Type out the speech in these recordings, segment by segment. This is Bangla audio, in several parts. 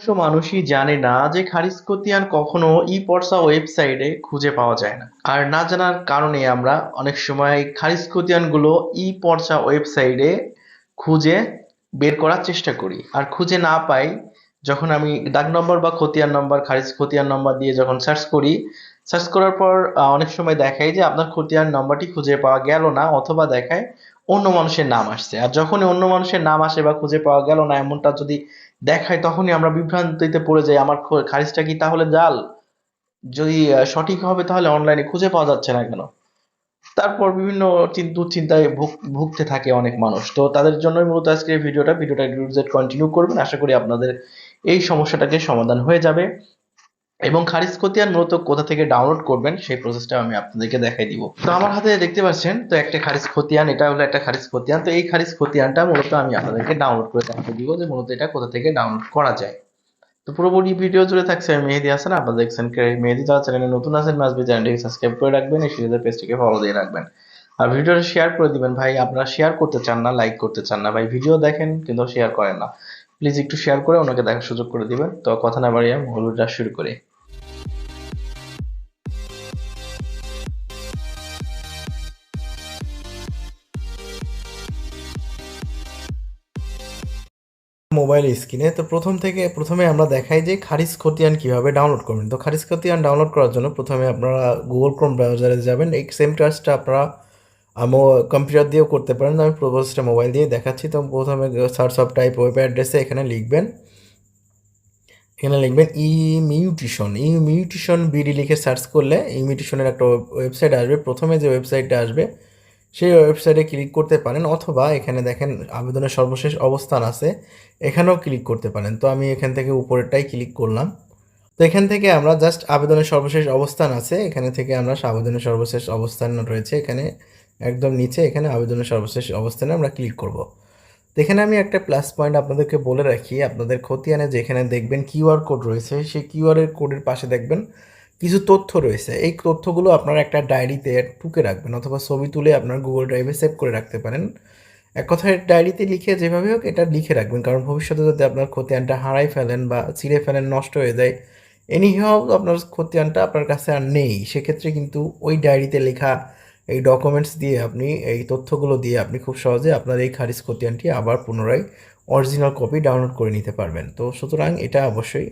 অধিকাংশ মানুষই জানে না যে খারিজ খতিয়ান কখনো ই পর্সা ওয়েবসাইটে খুঁজে পাওয়া যায় না। আর না জানার কারণে আমরা অনেক সময় খারিজ খতিয়ানগুলো ই পর্সা ওয়েবসাইটে খুঁজে বের করার চেষ্টা করি। আর খুঁজে না পাই, যখন আমি ডাক নম্বর বা খতিয়ান নম্বর খারিজ খতিয়ান নম্বর দিয়ে যখন সার্চ করি, সার্চ করার পর অনেক সময় দেখায় যে আপনার খতিয়ান নম্বরটি খুঁজে পাওয়া গেল না, অথবা দেখায় অন্য মানুষের নাম আসছে। আর যখনই অন্য মানুষের নাম আসে বা খুঁজে পাওয়া গেল না, এমনটা যদি দেখায় তখনই আমরা বিভ্রান্তিতে পড়ে যাই, আমার খারিজটা কি? তাহলে জাল। যদি সঠিক হবে তাহলে অনলাইনে খুঁজে পাওয়া যাচ্ছে না কেন? তারপর বিভিন্ন চিন- দুশ্চিন্তায় ভুগ- ভুগতে থাকে অনেক মানুষ। তো তাদের জন্যই মূলত আজকের ভিডিওটা। ভিডিওটা কন্টিনিউ করবেন। আশা করি আপনাদের এই সমস্যাটাকে সমাধান হয়ে যাবে। এবং খারিজ খতিয়ান মূলত কোথা থেকে ডাউনলোড করবেন সেই প্রসেসটা আমি আপনাদেরকে দেখাই দিব। তো আমার হাতে দেখতে পাচ্ছেন, তো একটা খারিজ খতিয়ান এটা হলো একটা খারিজ খতিয়ান তো এই খারিজ খতিয়ানটা মূলত আমি আপনাদেরকে ডাউনলোড করে দেখাতে দিব যে মূলত এটা কোথা থেকে ডাউনলোড করা যায়। তো পুরোপুরি ভিডিও জুড়ে থাকছে আমি মেহেদি হাসান, আপনারা দেখছেন মেহেদি যারা চ্যানেলে নতুন আছেন মাসবি চ্যানেলটিকে সাবস্ক্রাইব করে রাখবেন, এই সিরিজের পেজটিকে ফলো দিয়ে রাখবেন। আর ভিডিওটা শেয়ার করে দিবেন, ভাই আপনারা শেয়ার করতে চান না লাইক করতে চান না, ভাই ভিডিও দেখেন কিন্তু শেয়ার করেন না। প্লিজ একটু শেয়ার করে ওনাকে দেখার সুযোগ করে দিবেন। তো কথা না বাড়িয়ে মূল ভিডিওটা শুরু করি। মোবাইল স্ক্রিনে তো প্রথম থেকে, প্রথমে আমরা দেখাই যে খারিজ খতিয়ান কীভাবে ডাউনলোড করবেন। তো খারিজ খতিয়ান ডাউনলোড করার জন্য প্রথমে আপনারা গুগল ক্রোম ব্রাউজারে যাবেন। এই সেম কাজটা আপনারা কম্পিউটার দিয়েও করতে পারেন। আমি প্রোসেসটা মোবাইল দিয়ে দেখাচ্ছি। তো প্রথমে সার্চ অফ টাইপ ওয়েব অ্যাড্রেসে এখানে লিখবেন। এখানে লিখবেন e mutation e mutation BD লিখে সার্চ করলে ইমিউটিশনের একটা ওয়েবসাইট আসবে। প্রথমে যে ওয়েবসাইটটা আসবে সেই ওয়েবসাইটে ক্লিক করতে পারেন অথবা এখানে দেখেন আবেদনের সর্বশেষ অবস্থান আছে, এখানেও ক্লিক করতে পারেন। তো আমি এখান থেকে উপরেরটাই ক্লিক করলাম। তো এখান থেকে আমরা জাস্ট আবেদনের সর্বশেষ অবস্থান আছে, এখানে থেকে আমরা আবেদনের সর্বশেষ অবস্থান রয়েছে, এখানে একদম নিচে এখানে আবেদনের সর্বশেষ অবস্থানে আমরা ক্লিক করব। তো এখানে আমি একটা প্লাস পয়েন্ট আপনাদেরকে বলে রাখি, আপনাদের খতিয়ানে যেখানে দেখবেন কিউআর কোড রয়েছে, সেই কিউআর কোডের পাশে দেখবেন কিছু তথ্য রয়েছে। এই তথ্যগুলো আপনারা একটা ডায়েরিতে টুকে রাখবেন অথবা ছবি তুলে আপনার গুগল ড্রাইভে সেভ করে রাখতে পারেন। এক কথায় ডায়েরিতে লিখে যেভাবে হোক এটা লিখে রাখবেন, কারণ ভবিষ্যতে যদি আপনার খতিয়ানটা হারাই ফেলেন বা ছিঁড়ে ফেলেন, নষ্ট হয়ে যায় এনিহাও আপনার খতিয়ানটা আপনার কাছে আর নেই। সেক্ষেত্রে কিন্তু ওই ডায়েরিতে লেখা এই ডকুমেন্টস দিয়ে আপনি, এই তথ্যগুলো দিয়ে আপনি খুব সহজে আপনার এই খারিজ খতিয়ানটি আবার পুনরায় অরিজিনাল কপি ডাউনলোড করে নিতে পারবেন। তো সুতরাং এটা অবশ্যই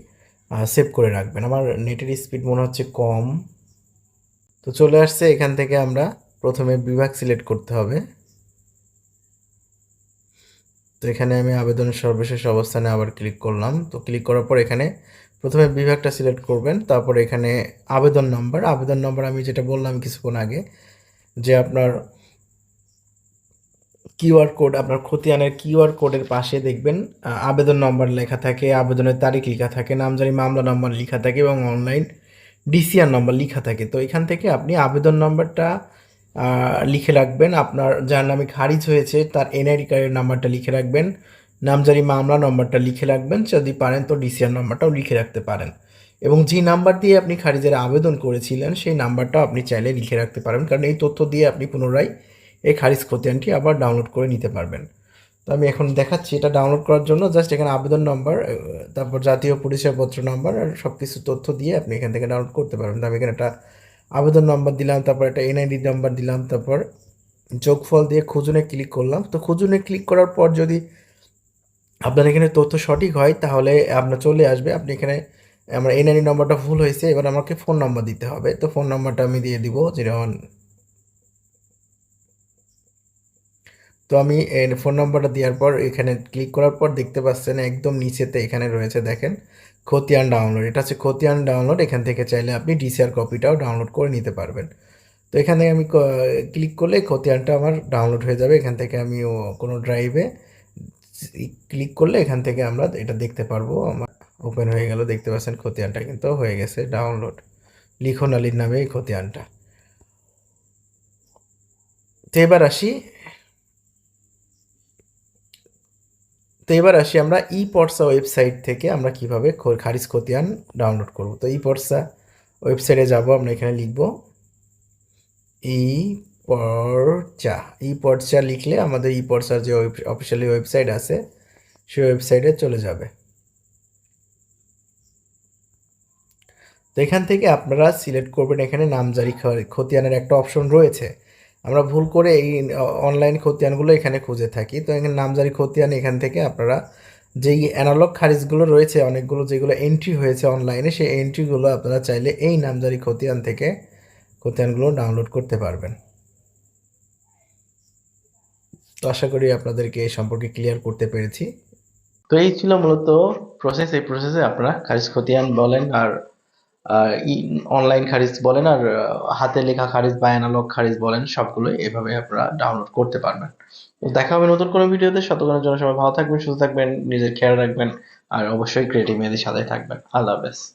সেভ করে রাখবেন। আমার নেটের স্পিড মনে হচ্ছে কম। তো চলে আসছে এখান থেকে আমরা প্রথমে বিভাগ সিলেক্ট করতে হবে। তো এখানে আমি আবেদনের সর্বশেষ অবস্থানে আবার ক্লিক করলাম। তো ক্লিক করার পর এখানে প্রথমে বিভাগটা সিলেক্ট করবেন। তারপর এখানে আবেদন নম্বর আবেদন নম্বর আমি যেটা বললাম কিছুক্ষণ আগে যে আপনার কিউআর কোড, আপনার খতিয়ানের কিউআর কোডের পাশে দেখবেন আবেদন নম্বর লেখা থাকে, আবেদনের তারিখ লেখা থাকে, নামজারি মামলা নম্বর লেখা থাকে এবং অনলাইন ডিসিআর নম্বর লেখা থাকে। তো এখান থেকে আপনি আবেদন নম্বরটা লিখে রাখবেন। আপনার যার নামে খারিজ হয়েছে, তার এনআইডি কার্ডের নাম্বারটা লিখে রাখবেন। নামজারি মামলা নম্বরটা লিখে রাখবেন। যদি পারেন তো ডিসিআর নম্বরটাও লিখে রাখতে পারেন। এবং যে নাম্বার দিয়ে আপনি খারিজের আবেদন করেছিলেন, সেই নাম্বারটাও আপনি চাইলে লিখে রাখতে পারেন। কারণ এই তথ্য দিয়ে আপনি পুনরায় এই খারিজ খতিয়ানটি আবার ডাউনলোড করে নিতে পারবেন। তো আমি এখন দেখাচ্ছি এটা ডাউনলোড করার জন্য। জাস্ট এখানে আবেদন নম্বর তারপর জাতীয় পরিচয়পত্র নম্বর আর সব কিছু তথ্য দিয়ে আপনি এখান থেকে ডাউনলোড করতে পারবেন। তো আমি এখানে একটা আবেদন নম্বর দিলাম, তারপর একটা এনআইডি নাম্বার দিলাম, তারপর যোগফল দিয়ে খুঁজুনে ক্লিক করলাম। তো খুঁজুনে ক্লিক করার পর যদি আপনার এখানে তথ্য সঠিক হয়, তাহলে আপনার চলে আসবে। আপনি এখানে আমার এনআইডি নম্বরটা ভুল হয়েছে, এবার আমাকে ফোন নম্বর দিতে হবে। তো ফোন নাম্বারটা আমি দিয়ে দিব ওয়ান তো আমি এর ফোন নম্বরটা দেওয়ার পর এখানে ক্লিক করার পর দেখতে পাচ্ছেন একদম নিচেতে এখানে রয়েছে দেখেন খতিয়ান ডাউনলোড এটা হচ্ছে খতিয়ান ডাউনলোড এখান থেকে চাইলে আপনি ডিসিআর কপিটাও ডাউনলোড করে নিতে পারবেন। তো এখানে আমি ক্লিক করলে খতিয়ানটা আমার ডাউনলোড হয়ে যাবে। এখান থেকে আমি কোনো ড্রাইভে ক্লিক করলে এখান থেকে আমরা এটা দেখতে পারব। আমার ওপেন হয়ে গেল। দেখতে পাচ্ছেন খতিয়ানটা কিন্তু হয়ে গেছে ডাউনলোড লিখন আলীর নামে এই খতিয়ানটা। তো এবার আসি তো এবার আসি আমরা ই পর্সা ওয়েবসাইট থেকে আমরা কীভাবে খারিজ খতিয়ান ডাউনলোড করব। তো ই পর্সা ওয়েবসাইটে যাব, আমরা এখানে লিখব ই পর্চা ই পর্চা লিখলে আমাদের ই পর্সার যে অফিসিয়ালি ওয়েবসাইট আছে, সেই ওয়েবসাইটে চলে যাবে। তো এখান থেকে আপনারা সিলেক্ট করবেন, এখানে নামজারি খতিয়ানের একটা অপশন রয়েছে। আমরা ভুল করে এই অনলাইন খতিয়ানগুলো এখানে খুঁজে থাকি। তো এখানে নামজারি খতিয়ান এখান থেকে আপনারা যেই অ্যানালগ খারিজগুলো রয়েছে, অনেকগুলো যেগুলো এন্ট্রি হয়েছে অনলাইনে সেই এন্ট্রিগুলো আপনারা চাইলে এই নামজারি খতিয়ান থেকে খতিয়ানগুলো ডাউনলোড করতে পারবেন। তো আশা করি আপনাদেরকে এই সম্পর্কে ক্লিয়ার করতে পেরেছি। তো এই ছিল মূলত প্রসেস এই প্রসেসে আপনারা খারিজ খতিয়ান বলেন আর অনলাইন খারিজ বলেন আর হাতে লেখা খারিজ বা অ্যানালগ খারিজ বলেন সবগুলো এভাবে আপনারা ডাউনলোড করতে পারবেন। দেখা হবে নতুন কোনো ভিডিওতে। শতক্ষণের জন্য সবাই ভালো থাকবেন, সুস্থ থাকবেন, নিজের খেয়াল রাখবেন, আর অবশ্যই ক্রিয়েটিভ মেয়েদের সাথে থাকবেন। আল্লাহ হাফেজ।